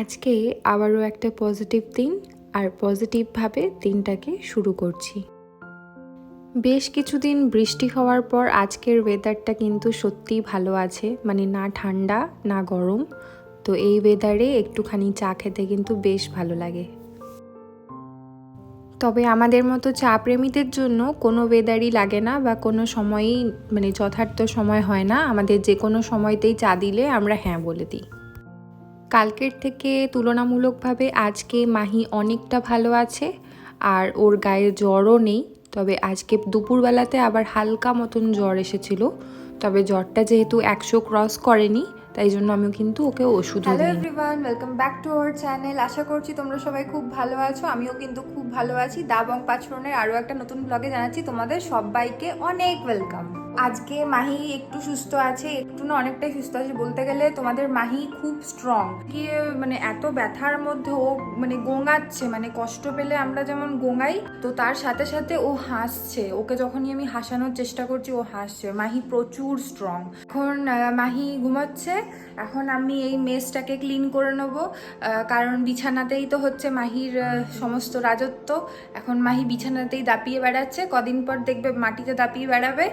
আজকে আবারও একটা পজিটিভ দিন আর পজিটিভভাবে দিনটাকে শুরু করছি। বেশ কিছুদিন বৃষ্টি হওয়ার পর আজকের ওয়েদারটা কিন্তু সত্যিই ভালো আছে মানে না ঠান্ডা, না গরম। তো এই ওয়েদারে একটুখানি চা খেতে কিন্তু বেশ ভালো লাগে। তবে আমাদের মতো চা প্রেমীদের জন্য কোনো ওয়েদারই লাগে না বা কোনো সময়ই মানে যথার্থ সময় হয় না। আমাদের যে কোনো সময়তেই চা দিলে আমরা হ্যাঁ বলে দিই। কালকের থেকে তুলনামূলকভাবে আজকে মাহি অনেকটা ভালো আছে আর ওর গায়ে জ্বরও নেই। তবে আজকে দুপুরবেলাতে আবার হালকা মতন জ্বর এসেছিল। তবে জ্বরটা যেহেতু একশো ক্রস করেনি তাই জন্য আমি কিন্তু ওকে ওষুধ hello everyone welcome back to our channel আশা করছি তোমরা সবাই খুব ভালো আছো আমিও কিন্তু খুব ভালো আছি। দাবং পাঁচফোড়নের আরও একটা নতুন ব্লগে জানাচ্ছি। তোমাদের সবাইকে অনেক ওয়েলকাম আজকে মাহি একটু সুস্থ আছে, একটু না অনেকটাই সুস্থ আছে বলতে গেলে তোমাদের মাহি খুব স্ট্রং গিয়ে মানে এত ব্যথার মধ্যে ও মানে গোঙাচ্ছে মানে কষ্ট পেলে আমরা যেমন গোঙাই, তো তার সাথে সাথে ও হাসছে। ওকে যখনই আমি হাসানোর চেষ্টা করছি, ও হাসছে। মাহি প্রচুর স্ট্রং এখন মাহি ঘুমাচ্ছে, এখন আমি এই মেসটাকে ক্লিন করে নেব। কারণ বিছানাতেই তো হচ্ছে মাহির সমস্ত রাজত্ব। এখন মাহি বিছানাতেই দাপিয়ে বেড়াচ্ছে। কদিন পর দেখবে মাটিতে দাপিয়ে বেড়াবে।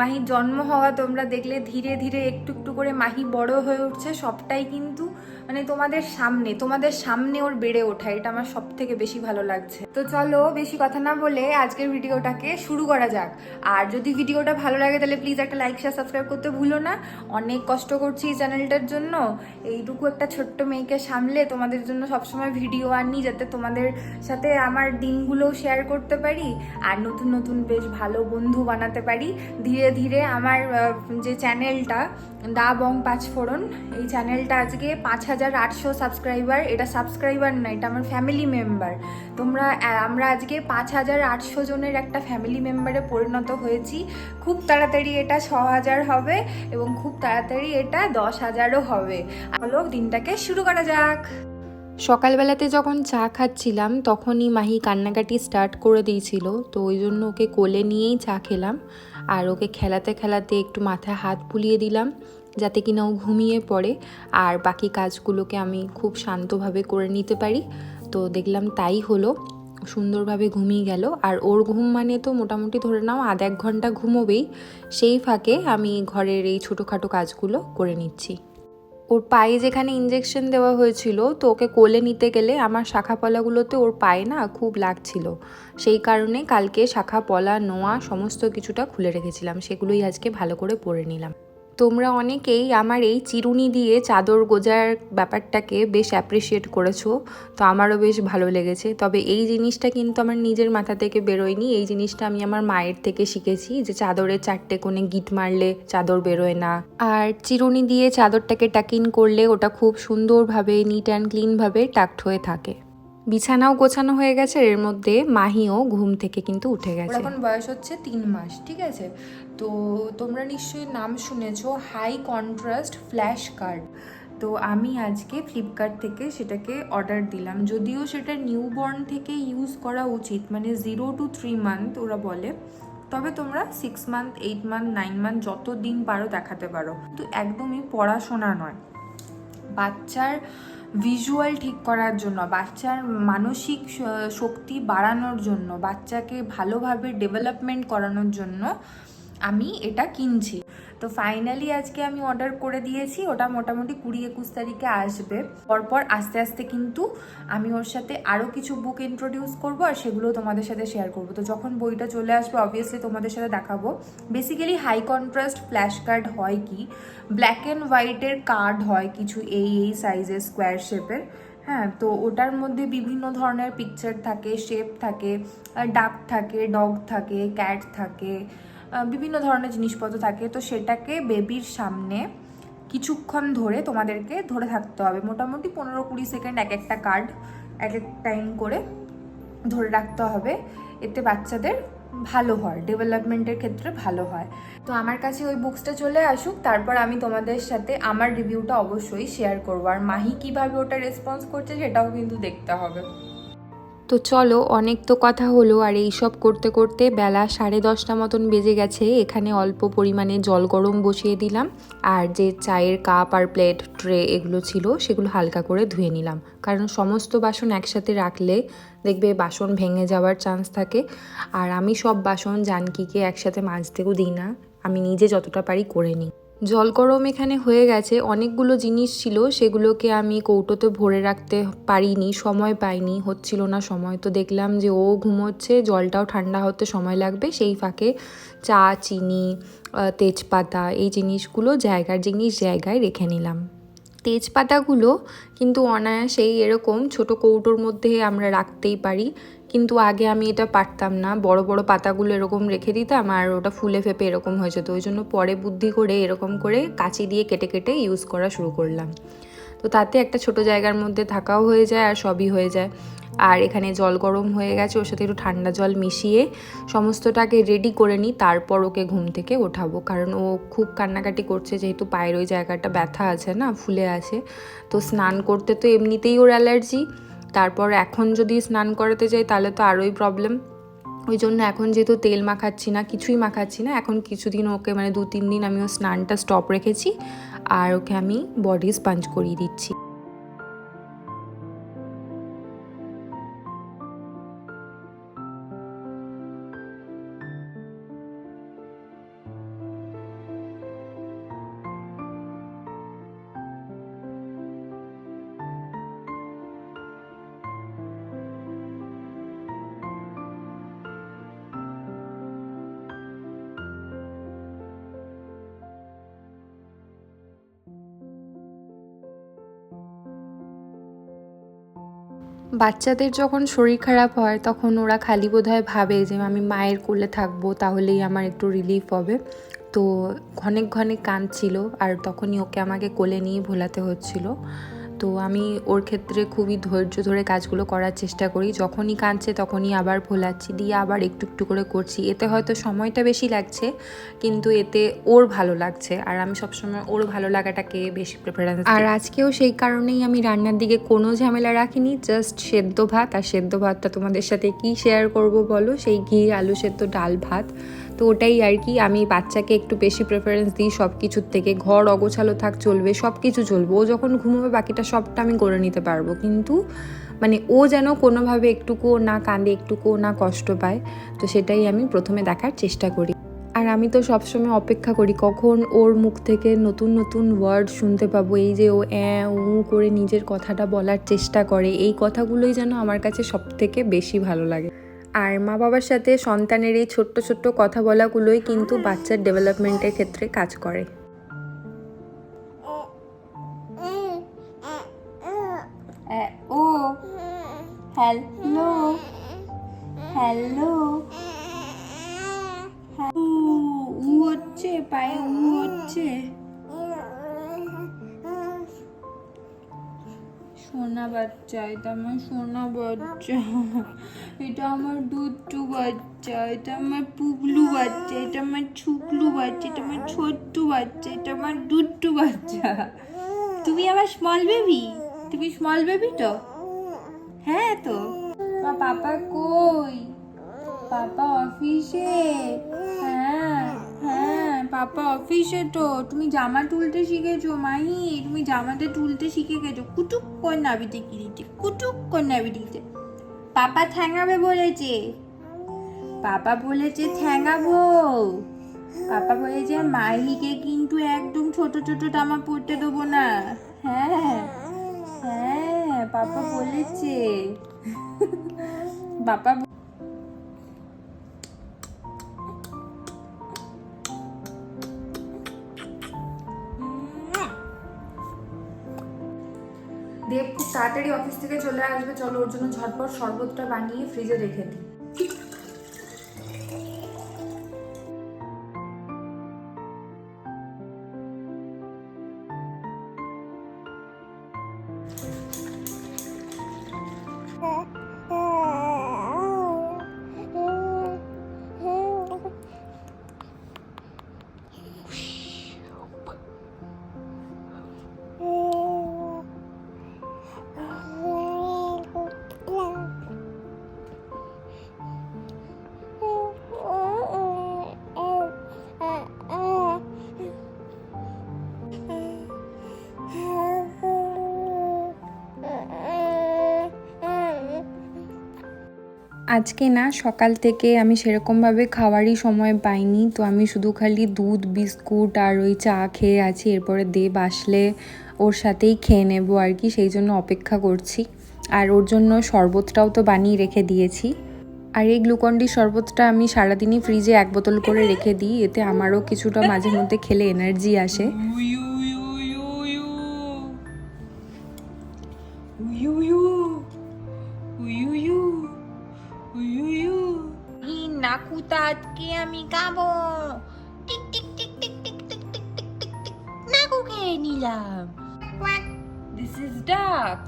মাহির জন্ম হওয়া তোমরা দেখলে ধীরে ধীরে একটু একটু করে মাহি বড় হয়ে উঠছে, সবটাই কিন্তু মানে তোমাদের সামনে তোমাদের সামনে ওর বেড়ে ওঠা, এটা আমার সব থেকে বেশি ভালো লাগছে। তো চলো বেশি কথা না বলে আজকের ভিডিওটাকে শুরু করা যাক। আর যদি ভিডিওটা ভালো লাগে তাহলে প্লিজ একটা লাইক শেয়ার সাবস্ক্রাইব করতে ভুলো না। অনেক কষ্ট করছি এই চ্যানেলটার জন্য। এইটুকু একটা ছোট্ট মেয়েকে সামলে তোমাদের জন্য সবসময় ভিডিও আনি, যাতে তোমাদের সাথে আমার দিনগুলো শেয়ার করতে পারি। আর নতুন নতুন বেশ ভালো বন্ধু বানাতে পারি। ধীরে ধীরে ধীরে আমার যে চ্যানেলটা, দা বং পাঁচফোড়ন, এই চ্যানেলটা আজকে পাঁচ হাজার আটশো সাবস্ক্রাইবার এটা সাবস্ক্রাইবার না, এটা আমার ফ্যামিলি মেম্বার তোমরা আমরা আজকে পাঁচ হাজার আটশো জনের একটা ফ্যামিলি মেম্বারে পরিণত হয়েছি। খুব তাড়াতাড়ি এটা ছ হাজার হবে এবং খুব তাড়াতাড়ি এটা দশ হাজারও হবে। হলো দিনটাকে শুরু করা যাক। সকালবেলাতে যখন চা খাচ্ছিলাম, তখনই মাহি কান্নাকাটি স্টার্ট করে দিয়েছিল, তো ওই জন্য ওকে কোলে নিয়েই চা খেলাম। আর ওকে খেলাতে খেলাতে একটু মাথায় হাত বুলিয়ে দিলাম, যাতে কিনা ও ঘুমিয়ে পড়ে। আর বাকি কাজগুলোকে আমি খুব শান্তভাবে করে নিতে পারি। তো দেখলাম তাই হলো, সুন্দরভাবে ঘুমিয়ে গেল। আর ওর ঘুম মানে তো মোটামুটি ধরে নাও আধ এক ঘণ্টা ঘুমোবেই। সেই ফাঁকে আমি ঘরের এই ছোটোখাটো কাজগুলো করে নিচ্ছি। ওর পায়ে যেখানে ইঞ্জেকশন দেওয়া হয়েছিল, তো ওকে কোলে নিতে গেলে আমার শাখা পলাগুলোতে ওর পায়ে না খুব লাগছিল। সেই কারণে কালকে শাখা পলা নোয়া, সমস্ত কিছুটা খুলে রেখেছিলাম। সেগুলোই আজকে ভালো করে পরে নিলাম। তোমরা অনেকেই আমার এই চিরুনি দিয়ে চাদর গোজার ব্যাপারটাকে বেশ অ্যাপ্রিসিয়েট করেছ, তো আমারও বেশ ভালো লেগেছে। তবে এই জিনিসটা কিন্তু আমার নিজের মাথা থেকে বেরোয়নি। এই জিনিসটা আমি আমার মায়ের থেকে শিখেছি যে চাদরের চারটে কোণে গিট মারলে চাদর বেরোয় না। আর চিরুনি দিয়ে চাদরটাকে টাকিন করলে ওটা খুব সুন্দরভাবে নিট অ্যান্ড ক্লিনভাবে টাকড হয়ে থাকে। বিছানাও গোছানো হয়ে গেছে, এর মধ্যে মাহিও ঘুম থেকে কিন্তু উঠে গেছে। এখন বয়স হচ্ছে তিন মাস, ঠিক আছে? তো তোমরা নিশ্চয়ই নাম শুনেছ হাই কন্ট্রাস্ট ফ্ল্যাশ কার্ড। তো আমি আজকে ফ্লিপকার্ট থেকে সেটাকে অর্ডার দিলাম। যদিও সেটা নিউবর্ন থেকে ইউজ করা উচিত মানে জিরো টু থ্রি মান্থ ওরা বলে। তবে তোমরা six month, eight month, nine month যত দিন পারো দেখাতে পারো। কিন্তু একদমই পড়াশোনা নয়। বাচ্চার ভিজুয়াল ঠিক করার জন্য, বাচ্চার মানসিক শক্তি বাড়ানোর জন্য, বাচ্চাকে ভালোভাবে ডেভেলপমেন্ট করানোর জন্য আমি এটা কিনছি। তো ফাইনালি আজকে আমি অর্ডার করে দিয়েছি, ওটা মোটামুটি কুড়ি একুশ তারিখে আসবে। পরপর আস্তে আস্তে কিন্তু আমি ওর সাথে আরও কিছু বুক ইন্ট্রোডিউস করব আর সেগুলো তোমাদের সাথে শেয়ার করব। তো যখন বইটা চলে আসবে অবভিয়াসলি তোমাদের সাথে দেখাবো। Basically high contrast flash card হয় কি? ব্ল্যাক অ্যান্ড হোয়াইটের কার্ড হয় কিছু এই এই সাইজের স্কোয়ার শেপের হ্যাঁ তো ওটার মধ্যে বিভিন্ন ধরনের পিকচার থাকে শেপ থাকে ডাক থাকে ডগ থাকে ক্যাট থাকে। বিভিন্ন ধরনের জিনিসপত্র থাকে, তো সেটাকে বেবির সামনে কিছুক্ষণ ধরে তোমাদেরকে ধরে থাকতে হবে। মোটামুটি পনেরো কুড়ি সেকেন্ড এক একটা কার্ড এক এক টাইম করে ধরে রাখতে হবে। এতে বাচ্চাদের ভালো হয় ডেভেলপমেন্টের ক্ষেত্রে ভালো হয়। তো আমার কাছে ওই বুকসটা চলে আসুক, তারপর আমি তোমাদের সাথে আমার রিভিউটা অবশ্যই শেয়ার করব। আর মাহি কীভাবে ওটা রেসপন্স করছে সেটাও কিন্তু দেখতে হবে। তো চলো, অনেক তো কথা হলো আর এই সব করতে করতে বেলা সাড়ে দশটা মতন বেজে গেছে। এখানে অল্প পরিমাণে জল গরম বসিয়ে দিলাম আর যে চায়ের কাপ আর প্লেট, ট্রে এগুলো ছিল সেগুলো হালকা করে ধুয়ে নিলাম। কারণ সমস্ত বাসন একসাথে রাখলে দেখবে বাসন ভেঙে যাওয়ার চান্স থাকে। আর আমি সব বাসন জানকিকে একসাথে মাজতেও দিই না। আমি নিজে যতটা পারি করে নিই। জল গরম এখানে হয়ে গেছে। অনেকগুলো জিনিস ছিল, সেগুলোকে আমি কৌটোতে ভরে রাখতে পারিনি, সময় পাইনি, হচ্ছিল না সময়। তো দেখলাম যে ও ঘুমোচ্ছে, জলটাও ঠান্ডা হতে সময় লাগবে। সেই ফাঁকে চা, চিনি তেজপাতা এই জিনিসগুলো জায়গার জিনিস জায়গায় রেখে নিলাম। তেজপাতাগুলো কিন্তু অনায়াসেই এরকম ছোট কৌটোর মধ্যে আমরা রাখতেই পারি। কিন্তু আগে আমি এটা পারতাম না। বড় বড় পাতাগুলো এরকম রেখে দিতাম আর ওটা ফুলে ফেপে এরকম হয়ে যেত। ওই জন্য পরে বুদ্ধি করে এরকম করে কাঁচি দিয়ে কেটে কেটে ইউজ করা শুরু করলাম। তো তাতে একটা ছোট জায়গার মধ্যে থাকাও হয়ে যায় আর সবই হয়ে যায়। আর এখানে জল গরম হয়ে গেছে, ওর সাথে একটু ঠান্ডা জল মিশিয়ে সমস্তটাকে রেডি করে নিই, তারপর ওকে ঘুম থেকে ওঠাবো। কারণ ও খুব কান্নাকাটি করছে, যেহেতু পায়ের ওই জায়গাটা ব্যথা আছে না, ফুলে আছে। তো স্নান করতে তো এমনিতেই ওর অ্যালার্জি তারপর এখন যদি স্নান করাতে যাই তাহলে তো আরোই প্রবলেম ওই জন্য এখন যেহেতু তেল মাখাচ্ছি না, কিছুই মাখাচ্ছি না, এখন কিছুদিন ওকে মানে দু তিন দিন আমি ওর স্নানটা স্টপ রেখেছি আর ওকে আমি বডি স্পাঞ্জ করিয়ে দিচ্ছি। বাচ্চাদের যখন শরীর খারাপ হয়, তখন ওরা খালি বোধহয় ভাবে যে, আমি মায়ের কোলে থাকব, তাহলেই আমার একটু রিলিফ হবে। তো ঘনেক ঘনেক কাঁদছিল, আর তখনই ওকে আমাকে কোলে নিয়ে ভোলাতে হচ্ছিল। তো আমি ওর ক্ষেত্রে খুবই ধৈর্য ধরে কাজগুলো করার চেষ্টা করি। যখনই কাঁদছে তখনই আবার ভোলাচ্ছি, দিয়ে আবার একটু একটু করে করছি। এতে হয়তো সময়টা বেশি লাগছে, কিন্তু এতে ওর ভালো লাগছে। আর আমি সবসময় ওর ভালো লাগাটাকে বেশি প্রেফারেন্স আর আজকেও সেই কারণেই আমি রান্নার দিকে কোনো ঝামেলা রাখিনি জাস্ট সেদ্ধ ভাত। আর সেদ্ধ ভাতটা তোমাদের সাথে কি শেয়ার করব বলো? সেই ঘি, আলু সেদ্ধ, ডাল ভাত। তো ওটাই আর কি। আমি বাচ্চাকে একটু বেশি প্রেফারেন্স দিই সব কিছুর থেকে। ঘর অগোছালো থাক, চলবে সব কিছু চলবে। ও যখন ঘুমোবে, বাকিটা সবটা আমি করে নিতে পারব। কিন্তু মানে ও যেন কোনোভাবে একটুকুও না কাঁদে, একটুকুও না কষ্ট পায়, তো সেটাই আমি প্রথমে দেখার চেষ্টা করি। আর আমি তো সবসময় অপেক্ষা করি, কখন ওর মুখ থেকে নতুন নতুন ওয়ার্ড শুনতে পাবো? এই যে ও অ্যাঁ, উ করে নিজের কথাটা বলার চেষ্টা করে। এই কথাগুলোই যেন আমার কাছে সব থেকে বেশি ভালো লাগে। আর মা বাবার সাথে সন্তানের এই ছোট্ট ছোট্ট কথা বলাগুলোই কিন্তু বাচ্চার ডেভেলপমেন্টের ক্ষেত্রে কাজ করে। ও, হ্যালো হ্যালো হচ্ছে, পায়ে হচ্ছে। সোনা বাচ্চা, এটা আমার সোনা বাচ্চা। এটা আমার দুধটু বাচ্চা, এটা আমার পুগলু বাচ্চা, এটা আমার ছুকলু বাচ্চা, এটা আমার ছোট্ট বাচ্চা, এটা আমার দুধটু বাচ্চা। তুমি আমার স্মল বেবি তুমি স্মল বেবি তো? হ্যাঁ তো। পাপা কই? পাপা অফিসে পাপা অফিসে তো। তুমি জামা তুলতে শিখেছো, মাই? তুমি জামাতে তুলতে শিখে গেছো কুটুক করে নাবিতে কিরিতে কুটুক করে নাবিতে পাপা ঠ্যাঙাবে বলেছে। পাপা বলেছে ঠ্যাঙাবো। পাপা বলেছে মাহিকে কিন্তু একদম ছোট ছোট জামা পরতে দেবো না। হ্যাঁ হ্যাঁ পাপা বলেছে। বাবা তাড়াতাড়ি অফিস থেকে চলে আসবে চলো ওর জন্য ঝটপট শরবতটা বানিয়ে ফ্রিজে রেখে দিই। আজকে না সকাল থেকে আমি সেরকমভাবে খাওয়ারই সময় পাইনি তো আমি শুধু খালি দুধ বিস্কুট আর ওই চা খেয়ে আছি এরপরে দেব আসলে ওর সাথেই খেয়ে নেব আর কি সেই জন্য অপেক্ষা করছি আর ওর জন্য শরবতটাও তো বানিয়ে রেখে দিয়েছি আর এই গ্লুকন্ডি শরবতটা আমি সারাদিনই ফ্রিজে এক বোতল করে রেখে দিই এতে আমারও কিছুটা মাঝে মধ্যে খেলে এনার্জি আসে নাকুতা আজকে আমি খাবো tick tick tick tick tick tick tick tick tick tick নাকু খেয়ে নিলাম this is duck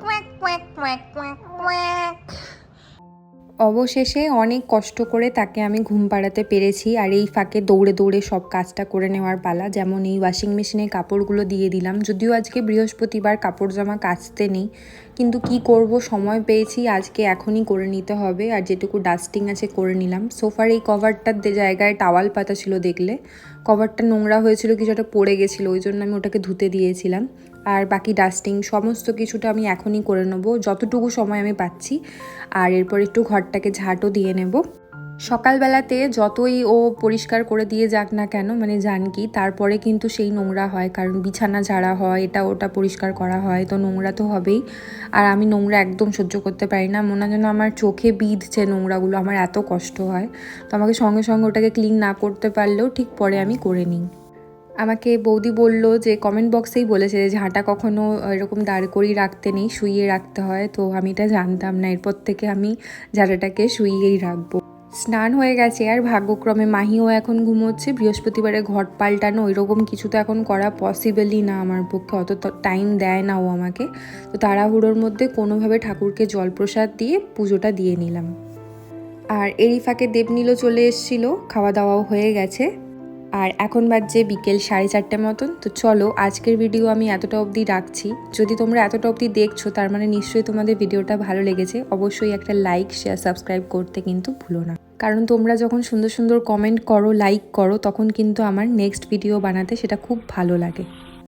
quack quack quack quack quack অবশেষে অনেক কষ্ট করে তাকে আমি ঘুম পাড়াতে পেরেছি আর এই ফাঁকে দৌড়ে দৌড়ে সব কাজটা করে নেওয়ার পালা। যেমন এই ওয়াশিং মেশিনে কাপড়গুলো দিয়ে দিলাম। যদিও আজকে বৃহস্পতিবার কাপড় জামা কাচতে নেই, কিন্তু কি করব সময় পেয়েছি, আজকে এখনই করে নিতে হবে আর যেটুকু ডাস্টিং আছে করে নিলাম। সোফার এই কভারটার জায়গায় টাওয়াল পাতা ছিল দেখলে। কভারটা নোংরা হয়েছিল, কিছু কিছুটা পড়ে গেছিল, ওই জন্য আমি ওটাকে ধুতে দিয়েছিলাম। আর বাকি ডাস্টিং সমস্ত কিছুটা আমি এখনই করে নেব। যতটুকু সময় আমি পাচ্ছি, আর এরপর একটু ঘরটাকে ঝাঁটও দিয়ে নেব। সকালবেলাতে যতই ও পরিষ্কার করে দিয়ে যাক না কেন মানে জানকি, তারপরে কিন্তু সেই নোংরা হয়, কারণ বিছানা ঝাড়া হয়, এটা ওটা পরিষ্কার করা হয়, তো নোংরা তো হবেই। আর আমি নোংরা একদম সহ্য করতে পারি না, মনে যেন আমার চোখে বিঁধছে নোংরাগুলো, আমার এত কষ্ট হয়। তো আমাকে সঙ্গে সঙ্গে ওটাকে ক্লিন না করতে পারলেও ঠিক পরে আমি করে নিই। আমাকে বৌদি বলল যে কমেন্ট বক্সেই বলেছে যে ঝাঁটা কখনো এরকম দাঁড় করিয়ে রাখতে নেই, শুইয়ে রাখতে হয়। তো আমি এটা জানতাম না, এরপর থেকে আমি ঝাঁটাটাকে শুইয়েই রাখব। স্নান হয়ে গেছে আর ভাগ্যক্রমে মাহিও এখন ঘুমোচ্ছে, বৃহস্পতিবারে ঘট পাল্টানো, ওইরকম কিছু তো এখন করা পসিবলই না আমার পক্ষে, অত টাইম দেয় না ও আমাকে। তো তাড়াহুড়োর মধ্যে কোনোভাবে ঠাকুরকে জলপ্রসাদ দিয়ে পুজোটা দিয়ে নিলাম। আর এরই ফাঁকে দেবনীলও চলে এসেছিল খাওয়া দাওয়াও হয়ে গেছে। আর এখন বাজছে বিকেল সাড়ে চারটে মতন, তো চলো আজকের ভিডিও আমি এতটা অবধি রাখছি। যদি তোমরা এতটা অবধি দেখছ, তার মানে নিশ্চয়ই তোমাদের ভিডিওটা ভালো লেগেছে, অবশ্যই একটা লাইক শেয়ার সাবস্ক্রাইব করতে কিন্তু ভুলো না। কারণ তোমরা যখন সুন্দর সুন্দর কমেন্ট করো লাইক করো, তখন কিন্তু আমার নেক্সট ভিডিও বানাতে সেটা খুব ভালো লাগে।